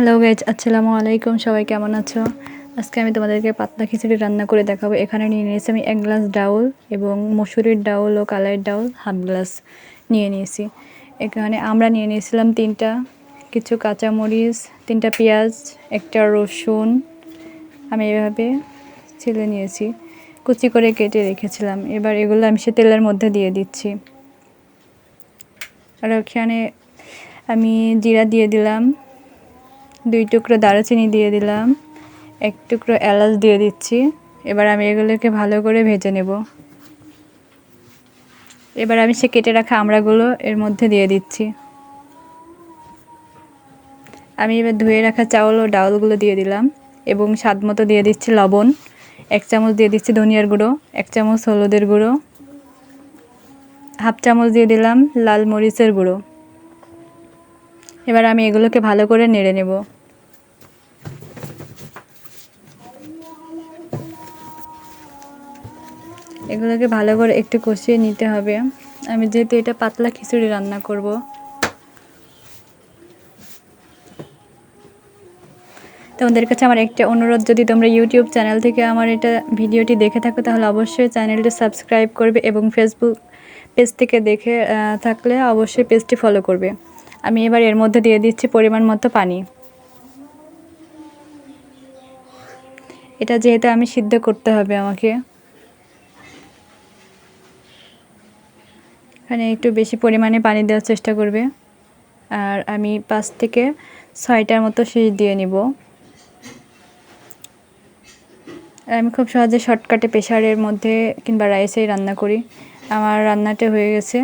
Hello guys আসসালামু আলাইকুম সবাই কেমন আছো? আজকে আমি তোমাদেরকে পাতলা খিচুড়ি রান্না করে দেখাবো। এখানে নিয়ে নিয়েছি আমি এক গ্লাস ডাউল এবং মসুরির ডাউল ও কালারের ডাউল হাফ গ্লাস নিয়ে নিয়েছি। এখানে আমরা নিয়ে নিয়েছিলাম তিনটা, কিছু কাঁচামরিচ, তিনটা পেঁয়াজ, একটা রসুন। আমি এভাবে ছিলে নিয়েছি, কুচি করে কেটে রেখেছিলাম। এবার এগুলো আমি সে তেলের মধ্যে দিয়ে দিচ্ছি। আর ওখানে আমি জিরা দিয়ে দিলাম। দুই টুকরো দারুচিনি দিয়ে দিলাম, এক টুকরো এলাচ দিয়ে দিচ্ছি। এবার আমি এগুলোকে ভালো করে ভেজে নেব। এবার আমি সে কেটে রাখা আমড়াগুলো এর মধ্যে দিয়ে দিচ্ছি। আমি এবার ধুয়ে রাখা চাউল ও ডাউলগুলো দিয়ে দিলাম এবং স্বাদ মতো দিয়ে দিচ্ছি লবণ। এক চামচ দিয়ে দিচ্ছি ধনিয়ার গুঁড়ো, এক চামচ হলুদের গুঁড়ো। হাফ চামচ দিয়ে দিলাম লাল মরিচের গুঁড়ো। এবার আমি এগুলোকে ভালো করে নেড়ে নেব। এগুলোকে ভালো করে একটু কষিয়ে নিতে হবে। আমি যেহেতু এটা পাতলা খিচুড়ি রান্না করব। তোমাদের কাছে আমার একটা অনুরোধ, যদি তোমরা ইউটিউব চ্যানেল থেকে আমার এটা ভিডিওটি দেখে থাকো, তাহলে অবশ্যই চ্যানেলটি সাবস্ক্রাইব করবে এবং ফেসবুক পেজ থেকে দেখে থাকলে অবশ্যই পেজটি ফলো করবে। আমি এবার এর মধ্যে দিয়ে দিচ্ছি পরিমাণ মতো পানি। এটা যেহেতু আমি সিদ্ধ করতে হবে আমাকে। এখানে একটু বেশি পরিমাণে পানি দেওয়ার চেষ্টা করবে। আর আমি পাঁচ থেকে ছয়টার মতো শীষ দিয়ে নিব। আমি খুব সহজে শর্টকাটে প্রেশারের মধ্যে কিংবা রাইসেই রান্না করি। আমার রান্নাটা হয়ে গেছে।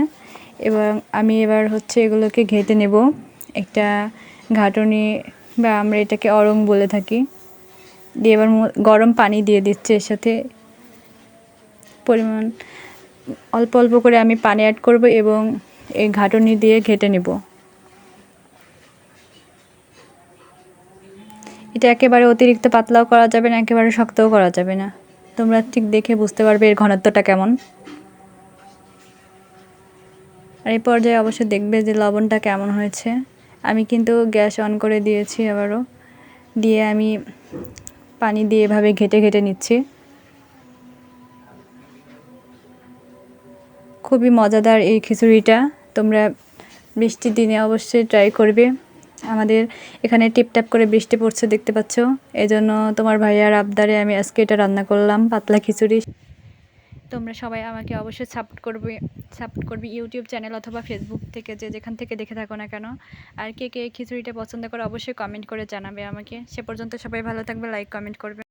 এবং আমি এবার হচ্ছে এগুলোকে ঘেটে নেব। একটা ঘাটনি বা আমরা এটাকে অরং বলে থাকি। দিয়ে এবার গরম পানি দিয়ে দিচ্ছে এর সাথে। পরিমাণ অল্প অল্প করে আমি পানি অ্যাড করব এবং এই ঘাটনি দিয়ে ঘেটে নেব। এটা একেবারে অতিরিক্ত পাতলাও করা যাবে না, একেবারে শক্তও করা যাবে না। তোমরা ঠিক দেখে বুঝতে পারবে এর ঘনত্বটা কেমন। আর এই পর্যায়ে অবশ্যই দেখবে যে লবণটা কেমন হয়েছে। আমি কিন্তু গ্যাস অন করে দিয়েছি আবারও দিয়ে আমি পানি দিয়ে এভাবে ঘেটে ঘেটে নিচ্ছি। খুবই মজাদার এই খিচুড়িটা। তোমরা বৃষ্টির দিনে অবশ্যই ট্রাই করবে। আমাদের এখানে টিপটাপ করে বৃষ্টি পড়ছে দেখতে পাচ্ছ। এজন্য তোমার ভাইয়ার আবদারে আমি আজকে এটা রান্না করলাম, পাতলা খিচুড়ি। তোমরা সবাই আমাকে অবশ্যই সাপোর্ট করবে সাপোর্ট করবে ইউটিউব চ্যানেল অথবা ফেসবুক থেকে, যে যেখান থেকে দেখে থাকো না কেন। আর কে কে খিচুড়িটা পছন্দ করে অবশ্যই কমেন্ট করে জানাবে আমাকে। সে পর্যন্ত সবাই ভালো থাকবে লাইক কমেন্ট করবে।